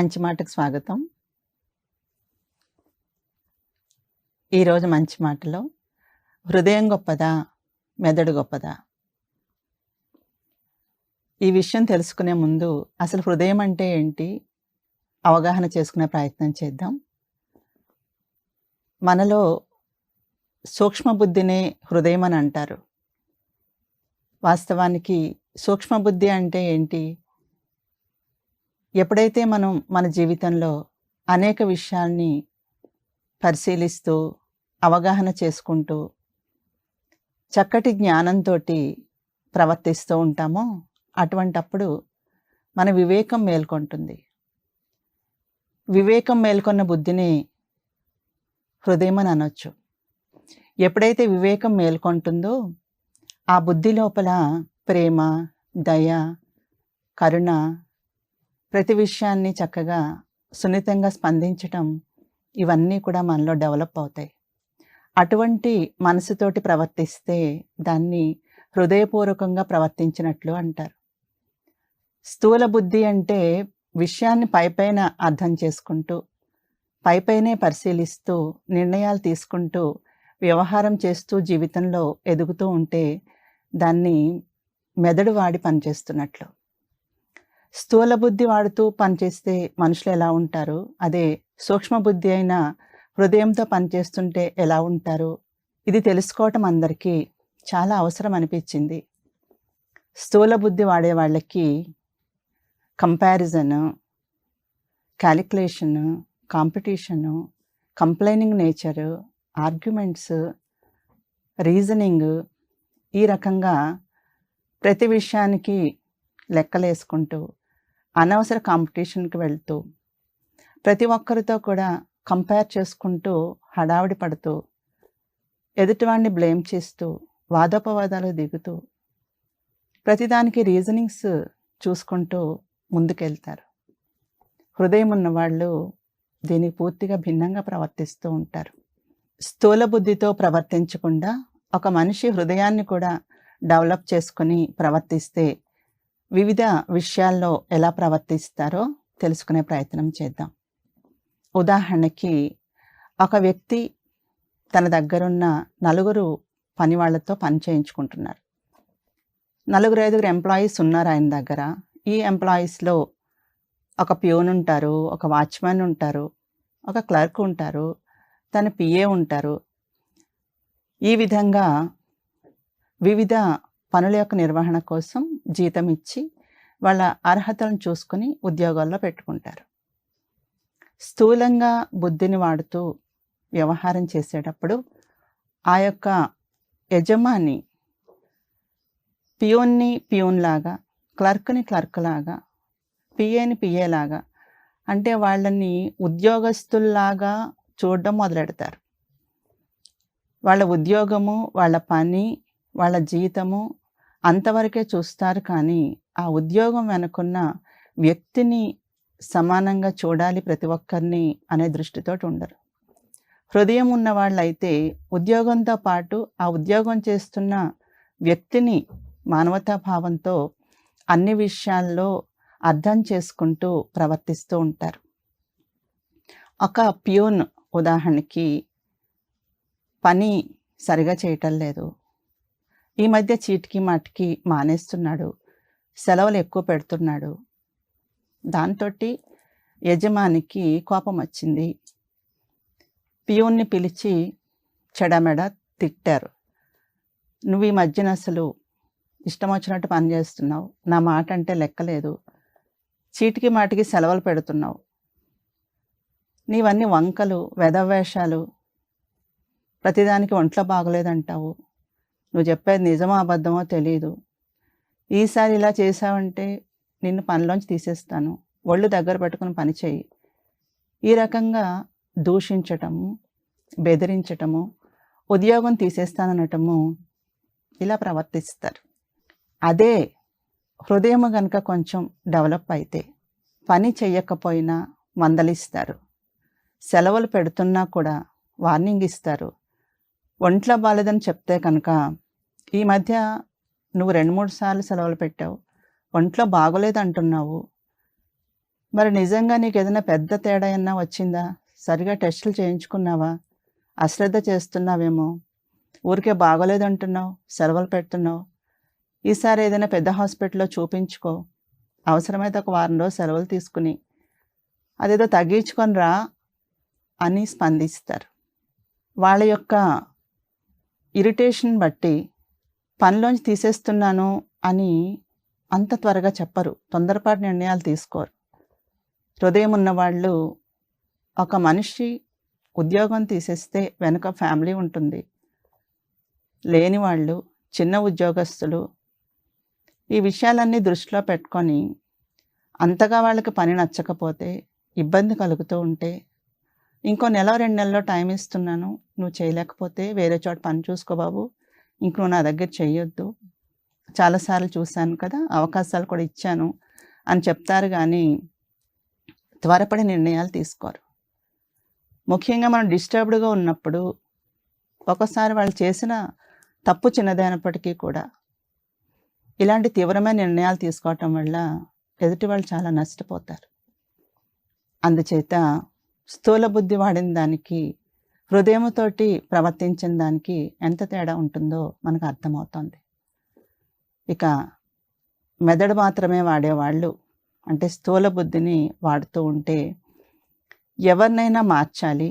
మంచి మాటకు స్వాగతం. ఈరోజు మంచి మాటలో హృదయం గొప్పదా? మెదడు గొప్పదా? ఈ విషయం తెలుసుకునే ముందు అసలు హృదయం అంటే ఏంటి? అవగాహన చేసుకునే ప్రయత్నం చేద్దాం. మనలో సూక్ష్మబుద్ధినే హృదయం అని అంటారు. వాస్తవానికి సూక్ష్మబుద్ధి అంటే ఏంటి? ఎప్పుడైతే మనం మన జీవితంలో అనేక విషయాల్ని పరిశీలిస్తూ, అవగాహన చేసుకుంటూ, చక్కటి జ్ఞానంతోటి ప్రవర్తిస్తూ ఉంటామో, అటువంటప్పుడు మన వివేకం మేల్కొంటుంది. వివేకం మేల్కొన్న బుద్ధిని హృదయం అని అనొచ్చు. ఎప్పుడైతే వివేకం మేల్కొంటుందో, ఆ బుద్ధి లోపల ప్రేమ, దయ, కరుణ ప్రతి విషయాన్ని చక్కగా సున్నితంగా స్పందించటం ఇవన్నీ కూడా మనలో డెవలప్ అవుతాయి. అటువంటి మనసుతోటి ప్రవర్తిస్తే దాన్ని హృదయపూర్వకంగా ప్రవర్తించినట్లు అంటారు. స్థూల బుద్ధి అంటే విషయాన్ని పైపైన అర్థం చేసుకుంటూ, పైపైనే పరిశీలిస్తూ, నిర్ణయాలు తీసుకుంటూ, వ్యవహారం చేస్తూ జీవితంలో ఎదుగుతూ ఉంటే దాన్ని మెదడు వాడి పనిచేస్తున్నట్లు. స్థూల బుద్ధి వాడుతూ పనిచేస్తే మనుషులు ఎలా ఉంటారు? అదే సూక్ష్మ బుద్ధి అయిన హృదయంతో పనిచేస్తుంటే ఎలా ఉంటారు? ఇది తెలుసుకోవటం అందరికీ చాలా అవసరం అనిపించింది. స్థూల బుద్ధి వాడే వాళ్ళకి comparison calculation competition complaining nature arguments, reasoning ఈ రకంగా ప్రతి విషయానికి లెక్కలేసుకుంటూ, అనవసర కాంపిటీషన్‌కి వెళ్తూ, ప్రతి ఒక్కరితో కూడా కంపేర్ చేసుకుంటూ, హడావిడి పడుతూ, ఎదుటివాడిని బ్లేమ్ చేస్తూ, వాదోపవాదాలు దిగుతూ, ప్రతిదానికి రీజనింగ్స్ చూసుకుంటూ ముందుకెళ్తారు. హృదయం ఉన్నవాళ్ళు దీనికి పూర్తిగా భిన్నంగా ప్రవర్తిస్తూ ఉంటారు. స్థూల బుద్ధితో ప్రవర్తించకుండా ఒక మనిషి హృదయాన్ని కూడా డెవలప్ చేసుకొని ప్రవర్తిస్తే వివిధ విషయాల్లో ఎలా ప్రవర్తిస్తారో తెలుసుకునే ప్రయత్నం చేద్దాం. ఉదాహరణకి ఒక వ్యక్తి తన దగ్గరున్న నలుగురు పనివాళ్ళతో పని చేయించుకుంటున్నారు. నలుగురు, ఐదుగురు ఎంప్లాయీస్ ఉన్నారు ఆయన దగ్గర. ఈ ఎంప్లాయీస్‌లో ఒక ప్యూన్ ఉంటారు, ఒక వాచ్‌మెన్ ఉంటారు, ఒక క్లర్క్ ఉంటారు, తన పిఏ ఉంటారు. ఈ విధంగా వివిధ పనుల యొక్క నిర్వహణ కోసం జీతం ఇచ్చి, వాళ్ళ అర్హతలను చూసుకొని ఉద్యోగాల్లో పెట్టుకుంటారు. స్థూలంగా బుద్ధిని వాడుతూ వ్యవహారం చేసేటప్పుడు ఆ యొక్క యజమాని పియోన్ని పియోన్లాగా క్లర్క్‌ని క్లర్క్‌లాగా, పిఏని పిఏలాగా అంటే వాళ్ళని ఉద్యోగస్తుల్లాగా చూడడం మొదలెడతారు. వాళ్ళ ఉద్యోగము, వాళ్ళ పని, వాళ్ళ జీతము అంతవరకే చూస్తారు కానీ, ఆ ఉద్యోగం వెనకున్న వ్యక్తిని సమానంగా చూడాలి ప్రతి ఒక్కరిని అనే దృష్టితోటి ఉండరు. హృదయం ఉన్న వాళ్ళైతే ఉద్యోగంతో పాటు ఆ ఉద్యోగం చేస్తున్న వ్యక్తిని మానవతా భావంతో అన్ని విషయాల్లో అర్థం చేసుకుంటూ ప్రవర్తిస్తూ ఉంటారు. ఒక ప్యూన్ ఉదాహరణకి పని సరిగా చేయటం లేదు. ఈ మధ్య చీటికి మాటికి మానేస్తున్నాడు. సెలవులు ఎక్కువ పెడుతున్నాడు. దాంతోటి యజమానికి కోపం వచ్చింది పియూన్‌ని పిలిచి చెడమెడ తిట్టారు. "నువ్వు ఈ మధ్యన అసలు ఇష్టమొచ్చినట్టు పని చేస్తున్నావు. నా మాట అంటే లెక్కలేదు. చీటికి మాటికి సెలవులు పెడుతున్నావు. నీవన్నీ వంకలు, వెధవ వేషాలు. ప్రతిదానికి ఒంట్లో బాగలేదంటావు నువ్వు చెప్పేది నిజమో అబద్ధమో తెలియదు ఈసారి ఇలా చేశావంటే నిన్ను పనిలోంచి తీసేస్తాను. ఒళ్ళు దగ్గర పట్టుకుని పని చెయ్యి." ఈ రకంగా దూషించటము, బెదిరించటము, ఉద్యోగం తీసేస్తాననటము ఇలా ప్రవర్తిస్తారు. అదే హృదయము కనుక కొంచెం డెవలప్ అయితే పని చెయ్యకపోయినా మందలిస్తారు. సెలవులు పెడుతున్నా కూడా వార్నింగ్ ఇస్తారు. ఒంట్లో బాగాలేదని చెప్తే కనుక, "ఈ మధ్య నువ్వు 2, 3 సార్లు సెలవులు పెట్టావు. ఒంట్లో బాగోలేదు అంటున్నావు మరి నిజంగా నీకు ఏదైనా పెద్ద తేడా అయినా వచ్చిందా? సరిగా టెస్టులు చేయించుకున్నావా? అశ్రద్ధ చేస్తున్నావేమో! ఊరికే బాగోలేదు అంటున్నావు సెలవులు పెడుతున్నావు. ఈసారి ఏదైనా పెద్ద హాస్పిటల్‌లో చూపించుకో. అవసరమైతే ఒక వారం రోజు సెలవులు తీసుకుని అదేదో తగ్గించుకొని రా అని స్పందిస్తారు. వాళ్ళ యొక్క ఇరిటేషన్ బట్టి పనిలోంచి తీసేస్తున్నాను అని అంత త్వరగా చెప్పరు. తొందరపాటు నిర్ణయాలు తీసుకోరు. హృదయం ఉన్నవాళ్ళు ఒక మనిషి ఉద్యోగం తీసేస్తే వెనుక ఫ్యామిలీ ఉంటుంది. లేని వాళ్ళు, చిన్న ఉద్యోగస్తులు ఈ విషయాలన్నీ దృష్టిలో పెట్టుకొని అంతగా వాళ్ళకి పని నచ్చకపోతే, ఇబ్బంది కలుగుతూ ఉంటే, ఇంకో నెల రెండు నెలల్లో టైం ఇస్తున్నాను. నువ్వు చేయలేకపోతే వేరే చోట పని చూసుకో బాబు. ఇంక నువ్వు నా దగ్గర చేయొద్దు చాలా సార్లు చూశాను కదా! అవకాశాలు కూడా ఇచ్చాను అని చెప్తారు కానీ త్వరపడి నిర్ణయాలు తీసుకోరు. ముఖ్యంగా మనం డిస్టర్బ్డ్‌గా ఉన్నప్పుడు, ఒక్కసారి వాళ్ళు చేసిన తప్పు చిన్నదైనప్పటికీ కూడా, ఇలాంటి తీవ్రమైన నిర్ణయాలు తీసుకోవటం వల్ల ఎదుటి వాళ్ళు చాలా నష్టపోతారు. అందుచేత స్థూల బుద్ధి వాడిన దానికి, హృదయముతోటి ప్రవర్తించిన దానికి ఎంత తేడా ఉంటుందో మనకు అర్థమవుతోంది. ఇక మెదడు మాత్రమే వాడేవాళ్ళు, అంటే స్థూల బుద్ధిని వాడుతూ ఉంటే, ఎవరినైనా మార్చాలి,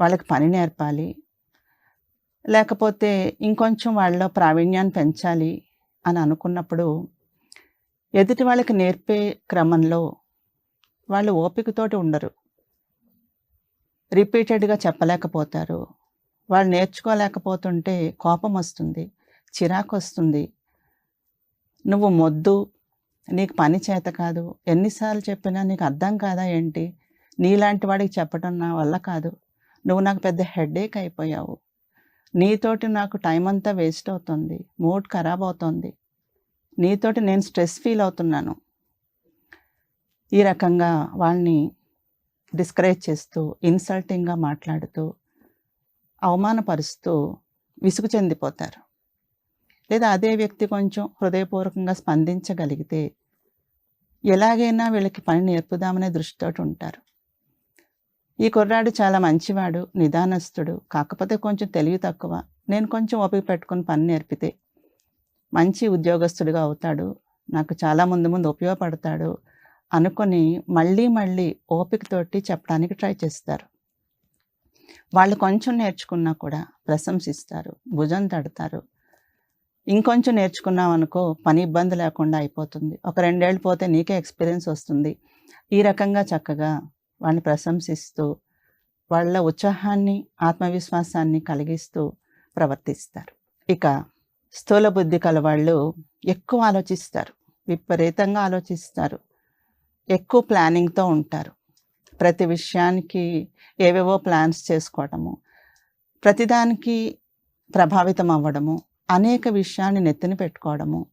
వాళ్ళకి పని నేర్పాలి, లేకపోతే ఇంకొంచెం వాళ్ళలో ప్రావీణ్యాన్ని పెంచాలి అని అనుకున్నప్పుడు, ఎదుటి వాళ్ళకి నేర్పే క్రమంలో వాళ్ళు ఓపికతోటి ఉండరు. రిపీటెడ్‌గా చెప్పలేకపోతారు. వాళ్ళు నేర్చుకోలేకపోతుంటే కోపం వస్తుంది చిరాకు వస్తుంది నువ్వు మొద్దు, నీకు పని చేత కాదు. ఎన్నిసార్లు చెప్పినా నీకు అర్థం కాదా ఏంటి? నీలాంటి వాడికి చెప్పడం నా వల్ల కాదు. నువ్వు నాకు పెద్ద హెడేక్ అయిపోయావు. నీతోటి నాకు టైం అంతా వేస్ట్ అవుతుంది. మూడ్ ఖరాబ్ అవుతోంది. నీతోటి నేను స్ట్రెస్ ఫీల్ అవుతున్నాను. ఈ రకంగా వాళ్ళని డిస్కరేజ్ చేస్తూ, ఇన్సల్టింగ్‌గా మాట్లాడుతూ, అవమానపరుస్తూ విసుగు చెందిపోతారు. లేదా అదే వ్యక్తి కొంచెం హృదయపూర్వకంగా స్పందించగలిగితే, ఎలాగైనా వీళ్ళకి పని నేర్పుదామనే దృష్టితోటి ఉంటారు. ఈ కుర్రాడు చాలా మంచివాడు, నిదానస్తుడు. కాకపోతే కొంచెం తెలివి తక్కువ. నేను కొంచెం ఓపిక పెట్టుకుని పని నేర్పితే, మంచి ఉద్యోగస్తుడిగా అవుతాడు. నాకు చాలా ముందు ముందు ఉపయోగపడతాడు అనుకొని మళ్ళీ మళ్ళీ ఓపికతోటి చెప్పడానికి ట్రై చేస్తారు. వాళ్ళు కొంచెం నేర్చుకున్నా కూడా ప్రశంసిస్తారు. భుజం తడతారు. ఇంకొంచెం నేర్చుకున్నావనుకో పని ఇబ్బంది లేకుండా అయిపోతుంది. ఒక రెండేళ్ళు పోతే నీకే ఎక్స్‌పీరియన్స్ వస్తుంది. ఈ రకంగా చక్కగా వాళ్ళని ప్రశంసిస్తూ, వాళ్ళ ఉత్సాహాన్ని, ఆత్మవిశ్వాసాన్ని కలిగిస్తూ ప్రవర్తిస్తారు. ఇక స్థూల బుద్ధి కలవాళ్ళు ఎక్కువ ఆలోచిస్తారు. విపరీతంగా ఆలోచిస్తారు. ఎక్కువ ప్లానింగ్‌తో ఉంటారు. ప్రతి విషయానికి ఏవేవో ప్లాన్స్ చేసుకోవడము, ప్రతిదానికి ప్రభావితం అవ్వడము, అనేక విషయాన్ని నెత్తిన పెట్టుకోవడము,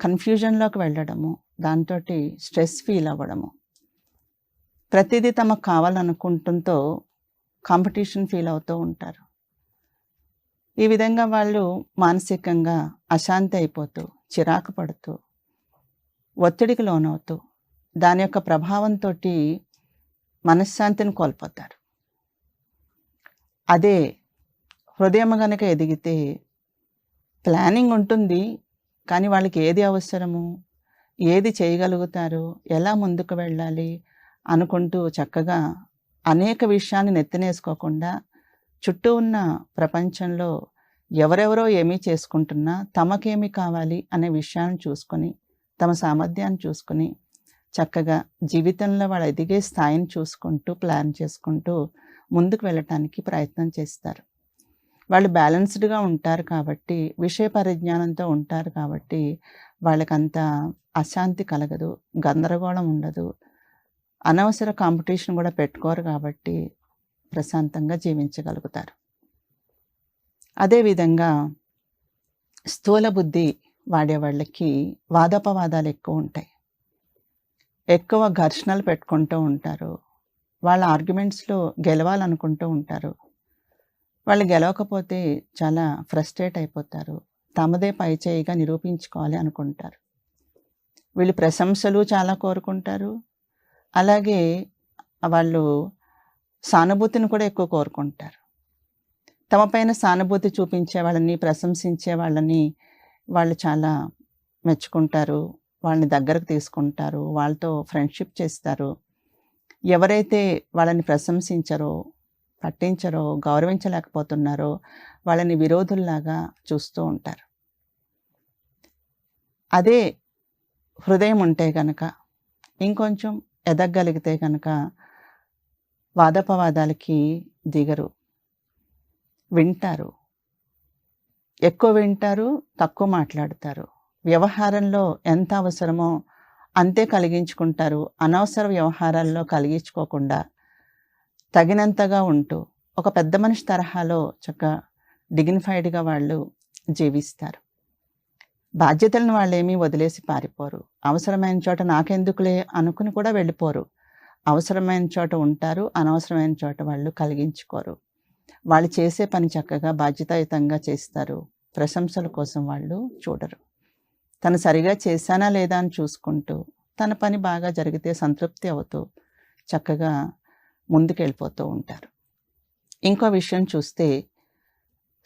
కన్‌ఫ్యూజన్‌లోకి వెళ్ళడము, దాంతో స్ట్రెస్ ఫీల్ అవ్వడము. ప్రతిదీ తమకు కావాలనుకుంటంతో కాంపిటీషన్ ఫీల్ అవుతూ ఉంటారు. ఈ విధంగా వాళ్ళు మానసికంగా అశాంతి అయిపోతూ, చిరాకు పడుతూ, ఒత్తిడికి లోనవుతూ, దాని యొక్క ప్రభావంతో మనశ్శాంతిని కోల్పోతారు. అదే హృదయం కనుక ఎదిగితే ప్లానింగ్ ఉంటుంది. కానీ వాళ్ళకి ఏది అవసరము? ఏది చేయగలుగుతారు? ఎలా ముందుకు వెళ్ళాలి? అనుకుంటూ చక్కగా అనేక విషయాన్ని నెత్తినేసుకోకుండా, చుట్టూ ఉన్న ప్రపంచంలో ఎవరెవరో ఏమి చేసుకుంటున్నా, తమకేమి కావాలి అనే విషయాన్ని చూసుకొని, తమ సామర్థ్యాన్ని చూసుకొని, చక్కగా జీవితంలో వాళ్ళు ఎదిగే స్థాయిని చూసుకుంటూ, ప్లాన్ చేసుకుంటూ ముందుకు వెళ్ళటానికి ప్రయత్నం చేస్తారు. వాళ్ళు బ్యాలెన్స్‌డ్‌గా ఉంటారు కాబట్టి, విషయ పరిజ్ఞానంతో ఉంటారు కాబట్టి, వాళ్ళకంత అశాంతి కలగదు. గందరగోళం ఉండదు. అనవసర కాంపిటీషన్ కూడా పెట్టుకోరు కాబట్టి, ప్రశాంతంగా జీవించగలుగుతారు. అదేవిధంగా స్థూల బుద్ధి వాడేవాళ్ళకి వాదోపవాదాలు ఎక్కువుంటాయి. ఎక్కువ ఘర్షణలు పెట్టుకుంటూ ఉంటారు. వాళ్ళ ఆర్గ్యుమెంట్స్‌లో గెలవాలనుకుంటూ ఉంటారు. వాళ్ళు గెలవకపోతే చాలా ఫ్రస్ట్రేట్ అయిపోతారు. తమదే పై చేయిగా నిరూపించుకోవాలి అనుకుంటారు. వీళ్ళు ప్రశంసలు చాలా కోరుకుంటారు. అలాగే వాళ్ళు సానుభూతిని కూడా ఎక్కువ కోరుకుంటారు తమ పైన సానుభూతి చూపించే వాళ్ళని ప్రశంసించే వాళ్ళని వాళ్ళు చాలా మెచ్చుకుంటారు వాళ్ళని దగ్గరకు తీసుకుంటారు వాళ్ళతో ఫ్రెండ్షిప్ చేస్తారు. ఎవరైతే వాళ్ళని ప్రశంసించరో పట్టించరో గౌరవించలేకపోతున్నారో వాళ్ళని విరోధుల్లాగా చూస్తూ ఉంటారు. అదే హృదయం ఉంటే కనుక ఇంకొంచెం ఎదగగలిగితే కనుక వాదపవాదాలకి దిగరు. వింటారు. ఎక్కువ వింటారు తక్కువ మాట్లాడతారు. వ్యవహారంలో ఎంత అవసరమో అంతే కలిగించుకుంటారు. అనవసర వ్యవహారాల్లో కలిగించుకోకుండా తగినంతగా ఉంటూ ఒక పెద్ద మనిషి తరహాలో చక్కగా డిగ్నిఫైడ్గా వాళ్ళు జీవిస్తారు. బాధ్యతలను వాళ్ళు ఏమీ వదిలేసి పారిపోరు. అవసరమైన చోట నాకెందుకులే అనుకుని కూడా వెళ్ళిపోరు. అవసరమైన చోట ఉంటారు అనవసరమైన చోట వాళ్ళు కలిగించుకోరు. వాళ్ళు చేసే పని చక్కగా బాధ్యతాయుతంగా చేస్తారు. ప్రశంసల కోసం వాళ్ళు చూడరు. తను సరిగా చేశానా లేదా అని చూసుకుంటూ తన పని బాగా జరిగితే సంతృప్తి అవుతూ చక్కగా ముందుకెళ్ళిపోతూ ఉంటారు. ఇంకో విషయం చూస్తే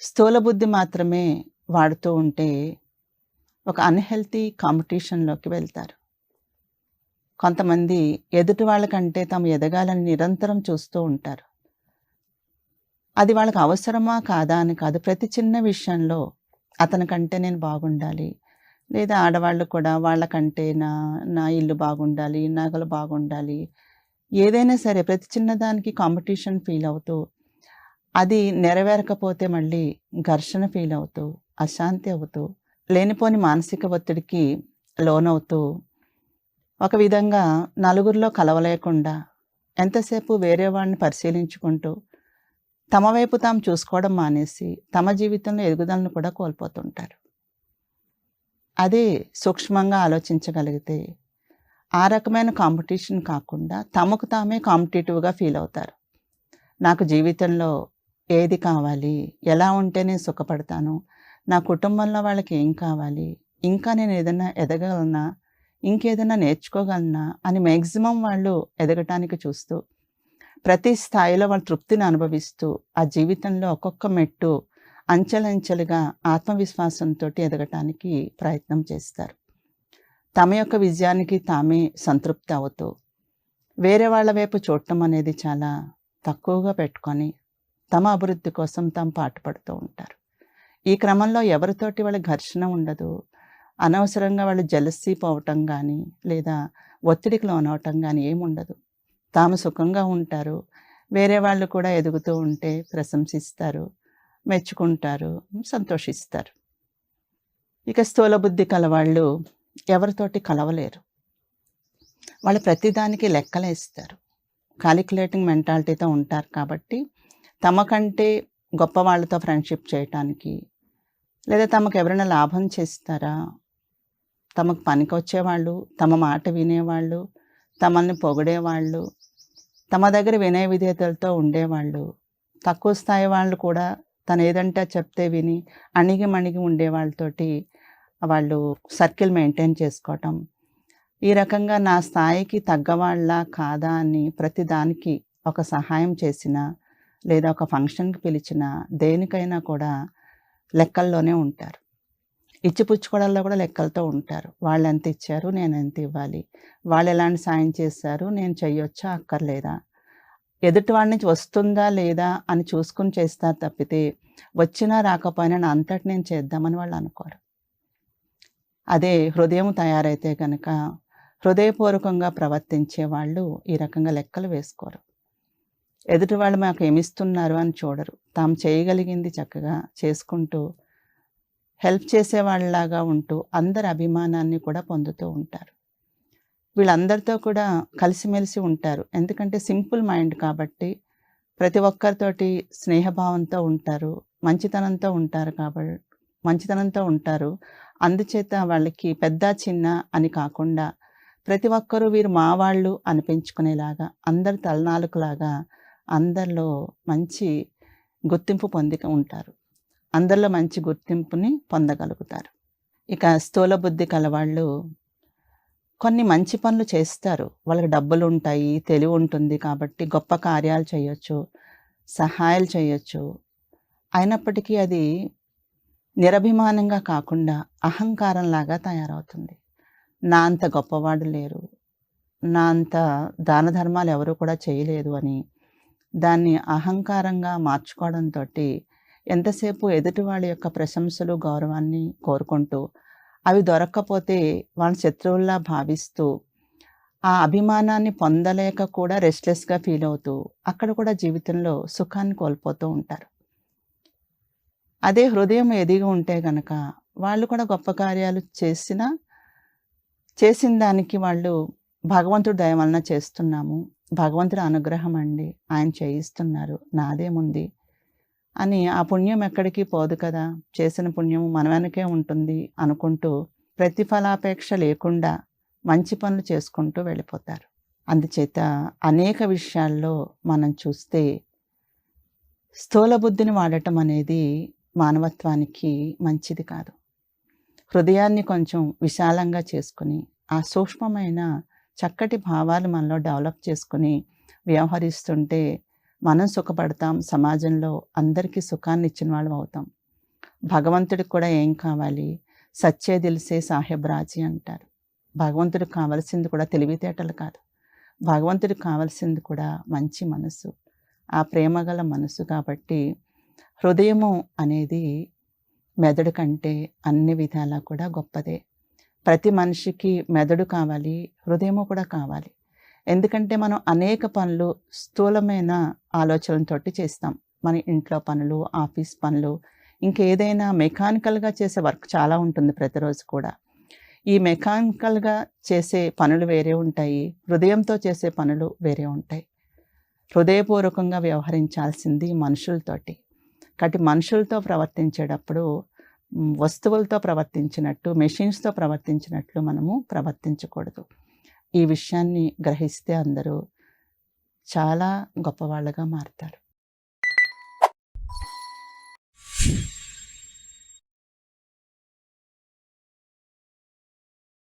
స్థూల బుద్ధి మాత్రమే వాడుతూ ఉంటే ఒక అన్హెల్తీ కాంపిటీషన్లోకి వెళ్తారు. కొంతమంది ఎదుటి వాళ్ళకంటే తాము ఎదగాలని నిరంతరం చూస్తూ ఉంటారు. అది వాళ్ళకి అవసరమా కాదా అని కాదు. ప్రతి చిన్న విషయంలో అతనికంటే నేను బాగుండాలి లేదా ఆడవాళ్ళు కూడా వాళ్ళకంటే నా నా ఇల్లు బాగుండాలి నగలు బాగుండాలి ఏదైనా సరే ప్రతి చిన్నదానికి కాంపిటీషన్ ఫీల్ అవుతూ అది నెరవేరకపోతే మళ్ళీ ఘర్షణ ఫీల్ అవుతూ అశాంతి అవుతూ లేనిపోని మానసిక ఒత్తిడికి లోనవుతూ ఒక విధంగా నలుగురిలో కలవలేకుండా ఎంతసేపు వేరే వాడిని పరిశీలించుకుంటూ తమ వైపు తాము చూసుకోవడం మానేసి తమ జీవితంలో ఎదుగుదలను కూడా కోల్పోతుంటారు. అది సూక్ష్మంగా ఆలోచించగలిగితే ఆ రకమైన కాంపిటీషన్ కాకుండా తమకు తామే కాంపిటేటివ్గా ఫీల్ అవుతారు. నాకు జీవితంలో ఏది కావాలి ఎలా ఉంటే నేను సుఖపడతాను నా కుటుంబంలో వాళ్ళకి ఏం కావాలి ఇంకా నేను ఏదైనా ఎదగలనా ఇంకేదైనా నేర్చుకోగలనా అని మ్యాక్సిమం వాళ్ళు ఎదగటానికి చూస్తూ ప్రతి స్థాయిలో వాళ్ళు తృప్తిని అనుభవిస్తూ ఆ జీవితంలో ఒక్కొక్క మెట్టు అంచెలంచెలుగా ఆత్మవిశ్వాసంతో ఎదగటానికి ప్రయత్నం చేస్తారు. తమ యొక్క విజయానికి తామే సంతృప్తి అవుతూ వేరే వాళ్ళ వైపు చూడటం అనేది చాలా తక్కువగా పెట్టుకొని తమ అభివృద్ధి కోసం తాము పాటుపడుతూ ఉంటారు. ఈ క్రమంలో ఎవరితోటి వాళ్ళ ఘర్షణ ఉండదు. అనవసరంగా వాళ్ళు జలసీ పోవటం కానీ లేదా ఒత్తిడికి లోనవటం కానీ ఏముండదు తాము సుఖంగా ఉంటారు. వేరే వాళ్ళు కూడా ఎదుగుతూ ఉంటే ప్రశంసిస్తారు. మెచ్చుకుంటారు సంతోషిస్తారు. ఇక స్థూల బుద్ధి కలవాళ్ళు ఎవరితోటి కలవలేరు. వాళ్ళు ప్రతిదానికి లెక్కలేస్తారు కాలిక్యులేటింగ్ మెంటాలిటీతో ఉంటారు కాబట్టి తమకంటే గొప్ప వాళ్ళతో ఫ్రెండ్షిప్ చేయటానికి లేదా తమకు ఎవరైనా లాభం చేస్తారా? తమకు పనికి వచ్చేవాళ్ళు తమ మాట వినేవాళ్ళు తమల్ని పొగిడేవాళ్ళు తమ దగ్గర వినయ విధేయతలతో ఉండేవాళ్ళు తక్కువ స్థాయి వాళ్ళు కూడా తను ఏదంటే చెప్తే విని అణిగి మణిగి ఉండే వాళ్ళతోటి వాళ్ళు సర్కిల్ మెయింటైన్ చేసుకోవటం. ఈ రకంగా నా స్థాయికి తగ్గవాళ్ళ కాదా అని ప్రతిదానికి ఒక సహాయం చేసిన లేదా ఒక ఫంక్షన్కి పిలిచిన దేనికైనా కూడా లెక్కల్లోనే ఉంటారు. ఇచ్చిపుచ్చుకోవడంలో కూడా లెక్కలతో ఉంటారు. వాళ్ళు ఎంత ఇచ్చారు నేను ఎంత ఇవ్వాలి? వాళ్ళు ఎలాంటి సాయం చేశారు? నేను చెయ్యొచ్చా? అక్కర్లేదా? ఎదుటి వాడి నుంచి వస్తుందా లేదా అని చూసుకుని చేస్తారు తప్పితే వచ్చినా రాకపోయినా నా అంతటి నేను చేద్దామని వాళ్ళు అనుకోరు. అదే హృదయం తయారైతే కనుక హృదయపూర్వకంగా ప్రవర్తించే వాళ్ళు ఈ రకంగా లెక్కలు వేసుకోరు. ఎదుటి వాళ్ళు మాకు ఏమిస్తున్నారు అని చూడరు. తాము చేయగలిగింది చక్కగా చేసుకుంటూ హెల్ప్ చేసే వాళ్ళలాగా ఉంటూ అందరి అభిమానాన్ని కూడా పొందుతూ ఉంటారు. వీళ్ళందరితో కూడా కలిసిమెలిసి ఉంటారు. ఎందుకంటే సింపుల్ మైండ్ కాబట్టి ప్రతి ఒక్కరితోటి స్నేహభావంతో ఉంటారు మంచితనంతో ఉంటారు కాబట్టి మంచితనంతో ఉంటారు. అందుచేత వాళ్ళకి పెద్ద చిన్న అని కాకుండా ప్రతి ఒక్కరూ వీరు మా వాళ్ళు అనిపించుకునేలాగా అందరి తలనాలుకలాగా అందరిలో మంచి గుర్తింపు పొంది ఉంటారు. అందరిలో మంచి గుర్తింపుని పొందగలుగుతారు. ఇక స్థూల బుద్ధి కలవాళ్ళు కొన్ని మంచి పనులు చేస్తారు. వాళ్ళకి డబ్బులు ఉంటాయి తెలివి ఉంటుంది కాబట్టి గొప్ప కార్యాలు చేయొచ్చు, సహాయాలు చేయొచ్చు. అయినప్పటికీ అది నిరభిమానంగా కాకుండా అహంకారంలాగా తయారవుతుంది. నా అంత గొప్పవాడు లేరు. నా అంత దాన ధర్మాలు ఎవరు కూడా చేయలేదు అని దాన్ని అహంకారంగా మార్చుకోవడంతో ఎంతసేపు ఎదుటివాళ్ళ యొక్క ప్రశంసలు, గౌరవాన్ని కోరుకుంటూ అవి దొరక్కపోతే వాళ్ళని శత్రువుల్లా భావిస్తూ ఆ అభిమానాన్ని పొందలేక కూడా రెస్ట్‌లెస్‌గా ఫీల్ అవుతూ అక్కడ కూడా జీవితంలో సుఖాన్ని కోల్పోతూ ఉంటారు. అదే హృదయం ఎదిగి ఉంటే గనక వాళ్ళు కూడా గొప్ప కార్యాలు చేసినా చేసిన దానికి వాళ్ళు భగవంతుడు దయ వలన చేస్తున్నాము. భగవంతుడి అనుగ్రహం అండి. ఆయన చేయిస్తున్నారు. నాదేముంది అని ఆ పుణ్యం ఎక్కడికి పోదు కదా! చేసిన పుణ్యం మన వెనకే ఉంటుంది అనుకుంటూ ప్రతిఫలాపేక్ష లేకుండా మంచి పనులు చేసుకుంటూ వెళ్ళిపోతారు. అందుచేత అనేక విషయాల్లో మనం చూస్తే స్థూల బుద్ధిని వాడటం అనేది మానవత్వానికి మంచిది కాదు. హృదయాన్ని కొంచెం విశాలంగా చేసుకుని ఆ సూక్ష్మమైన చక్కటి భావాలు మనలో డెవలప్ చేసుకొని వ్యవహరిస్తుంటే మనం సుఖపడతాం. సమాజంలో అందరికీ సుఖాన్ని ఇచ్చిన వాళ్ళం అవుతాం. భగవంతుడికి కూడా ఏం కావాలి? సచ్చే దిల్‌సే సాహెబ్ రాజీ అంటారు. భగవంతుడికి కావాల్సింది కూడా తెలివితేటలు కాదు. భగవంతుడికి కావాల్సింది కూడా మంచి మనసు. ఆ ప్రేమగల మనసు కాబట్టి హృదయము అనేది మెదడు కంటే అన్ని విధాలా కూడా గొప్పదే. ప్రతి మనిషికి మెదడు కావాలి. హృదయము కూడా కావాలి. ఎందుకంటే మనం అనేక పనులు స్థూలమైన ఆలోచనలతోటి చేస్తాం. మన ఇంట్లో పనులు, ఆఫీస్ పనులు, ఇంకేదైనా మెకానికల్‌గా చేసే వర్క్ చాలా ఉంటుంది ప్రతిరోజు కూడా. ఈ మెకానికల్‌గా చేసే పనులు వేరే ఉంటాయి. హృదయంతో చేసే పనులు వేరే ఉంటాయి. హృదయపూర్వకంగా వ్యవహరించాల్సింది మనుషులతోటి. కాబట్టి మనుషులతో ప్రవర్తించేటప్పుడు వస్తువులతో ప్రవర్తించినట్టు, మెషిన్స్‌తో ప్రవర్తించినట్లు మనము ప్రవర్తించకూడదు. ఈ విషయాన్ని గ్రహిస్తే అందరూ చాలా గొప్పవాళ్ళగా మారుతారు.